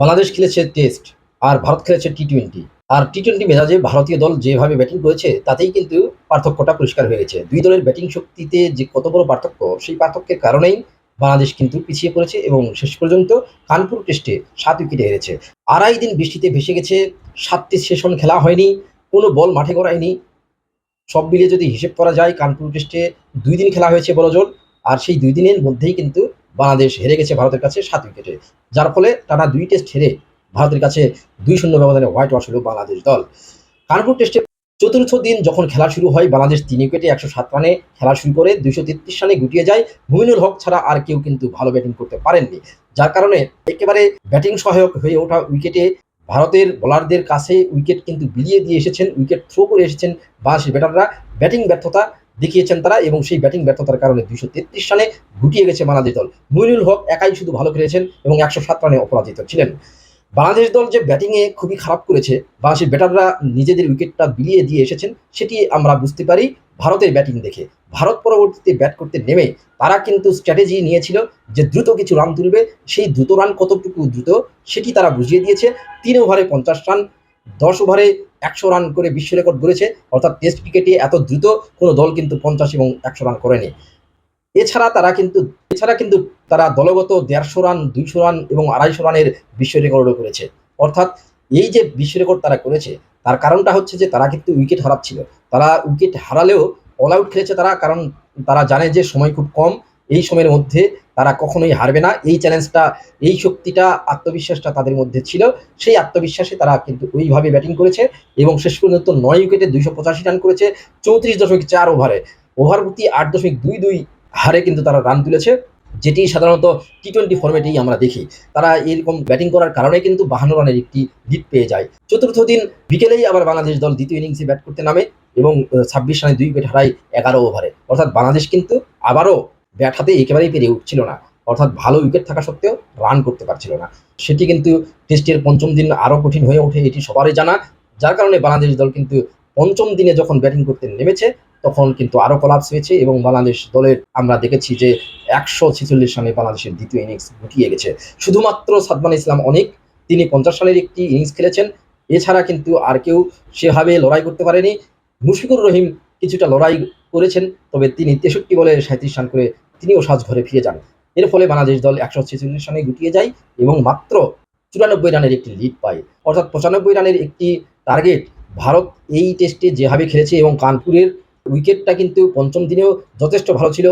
বাংলাদেশ খেলেছে টেস্ট, আর ভারত খেলেছে T twenty আর T twenty মেজাজে ভারতীয় দল যেভাবে ব্যাটিং করেছে, তাতেই কিন্তু পার্থক্যটা পরিষ্কার হয়ে গেছে। দুই দলের ব্যাটিং শক্তিতে যে কত বড় পার্থক্য, সেই পার্থক্যের কারণেই বাংলাদেশ কিন্তু পিছিয়ে পড়েছে এবং শেষ পর্যন্ত কানপুর টেস্টে সাত উইকেটে হেরেছে। আড়াই দিন বৃষ্টিতে ভেসে গেছে, সাতটি সেশন খেলা হয়নি, কোনো বল মাঠে গড়ায়নি। সব মিলিয়ে যদি হিসেব করা যায়, কানপুর টেস্টে দুই দিন খেলা হয়েছে বড়জোর, আর সেই দুই দিনের মধ্যেই কিন্তু বাংলাদেশ হেরে গেছে ভারতের কাছে সাত উইকেটে। যার ফলে টানা দুই টেস্ট হেরে ভারতের কাছে দুই শূন্য ব্যবধানে হোয়াইট ওয়াশ হলো বাংলাদেশ দল। কানপুর টেস্টে চতুর্থ দিন যখন খেলা শুরু হয়, বাংলাদেশ তিন উইকেটে একশো সাত রানে খেলা শুরু করে দুইশো তেত্রিশ রানে গুটিয়ে যায়। মুমিনুল হক ছাড়া আর কেউ কিন্তু ভালো ব্যাটিং করতে পারেননি। যার কারণে একেবারে ব্যাটিং সহায়ক হয়ে ওঠা উইকেটে ভারতের বোলারদের কাছে উইকেট কিন্তু বিলিয়ে দিয়ে এসেছেন, উইকেট থ্রো করে এসেছেন বাংলাদেশের ব্যাটাররা ব্যাটিং ব্যর্থতা দেখিয়েছেন তারা এবং সেই ব্যাটিং ব্যর্থতার কারণে দুইশো তেত্রিশ রানে গুটিয়ে গেছে বাংলাদেশ দল। মুইনুল হক একাই শুধু ভালো খেলেছেন এবং একশো সাত রানে অপরাজিত ছিলেন। বাংলাদেশ দল যে ব্যাটিংয়ে খুবই খারাপ করেছে, বাংলাদেশের ব্যাটাররা নিজেদের উইকেটটা বিলিয়ে দিয়ে এসেছেন, সেটি আমরা বুঝতে পারি ভারতের ব্যাটিং দেখে। ভারত পরবর্তীতে ব্যাট করতে নেমে তারা কিন্তু স্ট্র্যাটেজি নিয়েছিল যে দ্রুত কিছু রান তুলবে। সেই দ্রুত রান কতটুকু দ্রুত, সেটি তারা বুঝিয়ে দিয়েছে। তিন ওভারে পঞ্চাশ রান দশ ওভারে একশো রান করে বিশ্ব রেকর্ড গড়েছে। অর্থাৎ টেস্ট ক্রিকেটে এত দ্রুত কোনো দল কিন্তু পঞ্চাশ এবং একশো রান করেনি। এছাড়া তারা কিন্তু, এছাড়া কিন্তু তারা দলগত দেড়শো রান, দুইশো রান এবং আড়াইশো রানের বিশ্ব রেকর্ডও করেছে। অর্থাৎ এই যে বিশ্ব রেকর্ড তারা করেছে, তার কারণটা হচ্ছে যে তারা কিন্তু উইকেট হারাচ্ছিল। তারা উইকেট হারালেও অল আউট খেলেছে তারা, কারণ তারা জানে যে সময় খুব কম। এই সময়ের মধ্যে তারা কখনোই হারবে না। এই চ্যালেঞ্জটা এই শক্তিটা, আত্মবিশ্বাসটা তাদের মধ্যে ছিল। সেই আত্মবিশ্বাসে তারা কিন্তু ওইভাবে ব্যাটিং করেছে এবং শেষ পর্যন্ত নয় উইকেটে দুইশো পঁচাশি রান করেছে চৌত্রিশ দশমিক চার ওভারে ওভার প্রতি আট দশমিক দুই দুই হারে কিন্তু তারা রান তুলেছে, যেটি সাধারণত টি টোয়েন্টি ফর্মেটেই আমরা দেখি। তারা এরকম ব্যাটিং করার কারণে কিন্তু বাহান্ন রানের একটি লিড পেয়ে যায়। চতুর্থ দিন বিকেলেই আবার বাংলাদেশ দল দ্বিতীয় ইনিংসে ব্যাট করতে নামে এবং ছাব্বিশ রানে দুই উইকেট হারায় এগারো ওভারে অর্থাৎ বাংলাদেশ কিন্তু আবারও ব্যাট হাতে একেবারেই পেরে উঠছিল না। অর্থাৎ ভালো উইকেট থাকা সত্ত্বেও রান করতে পারছিল না। সেটি কিন্তু টেস্টের পঞ্চম দিন আরও কঠিন হয়ে ওঠে, এটি সবারই জানা। যার কারণে বাংলাদেশ দল কিন্তু পঞ্চম দিনে যখন ব্যাটিং করতে নেমেছে, তখন কিন্তু আরও কলাপস হয়েছে এবং বাংলাদেশ দলের আমরা দেখেছি যে একশো ছেচল্লিশ রানে বাংলাদেশের দ্বিতীয় ইনিংস গুটিয়ে গেছে। শুধুমাত্র সাদমান ইসলাম অনেক, তিনি পঞ্চাশ রানের একটি ইনিংস খেলেছেন। এছাড়া কিন্তু আর কেউ সেভাবে লড়াই করতে পারেনি। মুশফিকুর রহিম কিছুটা লড়াই করেছেন, তবে তিনি তেষট্টি বলে সাঁত্রিশ রান করে তিনিও সাজঘরে ফিরে যান। এর ফলে বাংলাদেশ দল একশো ছেচল্লিশ রানে গুটিয়ে যায় এবং মাত্র চুরানব্বই রানের একটি লিড পায়। অর্থাৎ পঁচানব্বই রানের একটি টার্গেট ভারত এই টেস্টে যেভাবে খেলেছে এবং কানপুরের উইকেটটা কিন্তু পঞ্চম দিনেও যথেষ্ট ভালো ছিল।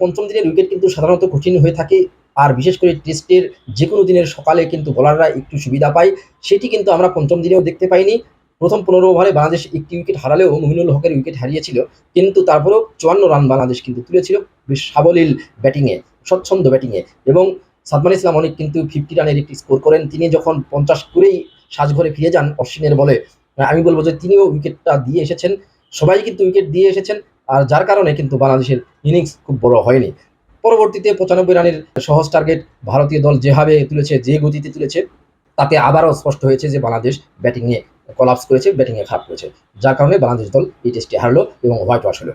পঞ্চম দিনের উইকেট কিন্তু সাধারণত কঠিন হয়ে থাকে আর বিশেষ করে টেস্টের যে কোনো দিনের সকালে কিন্তু বোলাররা একটু সুবিধা পায়। সেটি কিন্তু আমরা পঞ্চম দিনেও দেখতে পাইনি। প্রথম পনেরো ওভারে বাংলাদেশ একটি উইকেট হারালেও মুমিনুল হকের উইকেট হারিয়েছিল, কিন্তু তারপরেও চুয়ান্ন রান বাংলাদেশ কিন্তু তুলেছিল বেশ সাবলীল ব্যাটিংয়ে স্বচ্ছন্দ ব্যাটিংয়ে এবং সাদমান ইসলাম অনেক কিন্তু ফিফটি রানের একটি স্কোর করেন। তিনি যখন পঞ্চাশ করেই সাজঘরে ফিরে যান অশ্বিনের বলে আমি বলব যে তিনিও উইকেটটা দিয়ে এসেছেন, সবাই কিন্তু উইকেট দিয়ে এসেছেন, আর যার কারণে কিন্তু বাংলাদেশের ইনিংস খুব বড় হয়নি। পরবর্তীতে পঁচানব্বই রানের সহজ টার্গেট ভারতীয় দল যেভাবে তুলেছে, যে গতিতে তুলেছে, তাতে আবারও স্পষ্ট হয়েছে যে বাংলাদেশ ব্যাটিংয়ে কলাপস করেছে ব্যাটিংয়ে খারাপ করেছে। যার কারণে বাংলাদেশ দল এই টেস্টে হারলো এবং হোয়াইট ওয়াশ হলো।